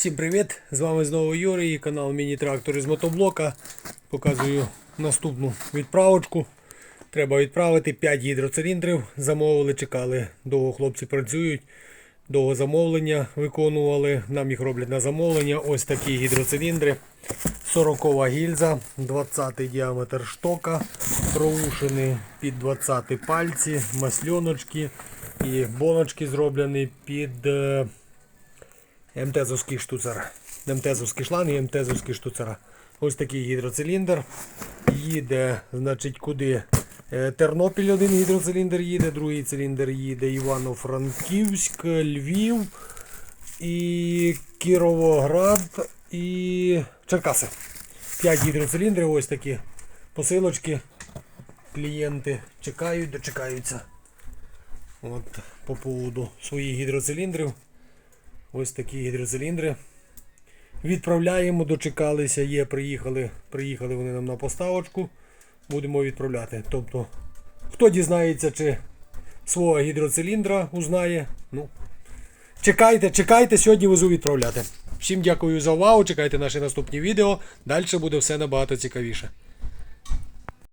Всім привіт! З вами знову Юрій, канал Міні-Трактор із мотоблока. Показую наступну відправочку. Треба відправити 5 гідроциліндрів. Замовили, чекали. Довго хлопці працюють. Довго замовлення виконували. Нам їх роблять на замовлення. Ось такі гідроциліндри. 40 гільза, 20 діаметр штока, проушені під 20 пальці, масльоночки і боночки зроблені під е, МТЗовський штуцер. МТЗовський шланг і МТЗовський штуцера. Ось такий гідроциліндр. Їде, значить, куди? Е, Тернопіль один гідроциліндр їде, другий циліндр їде Івано-Франківськ, Львів і Кіровоград і Черкаси. 5 гідроциліндрів, ось такі посилочки. Клієнти чекають, дочекаються. От по поводу своїх гідроциліндрів. Ось такі гідроциліндри. Відправляємо, дочекалися, є, приїхали, приїхали вони нам на поставочку. Будемо відправляти. Тобто, хто дізнається, чи свого гідроциліндра узнає, ну, чекайте, чекайте, сьогодні везу відправляти. Всім дякую за увагу, чекайте наші наступні відео. Далі буде все набагато цікавіше.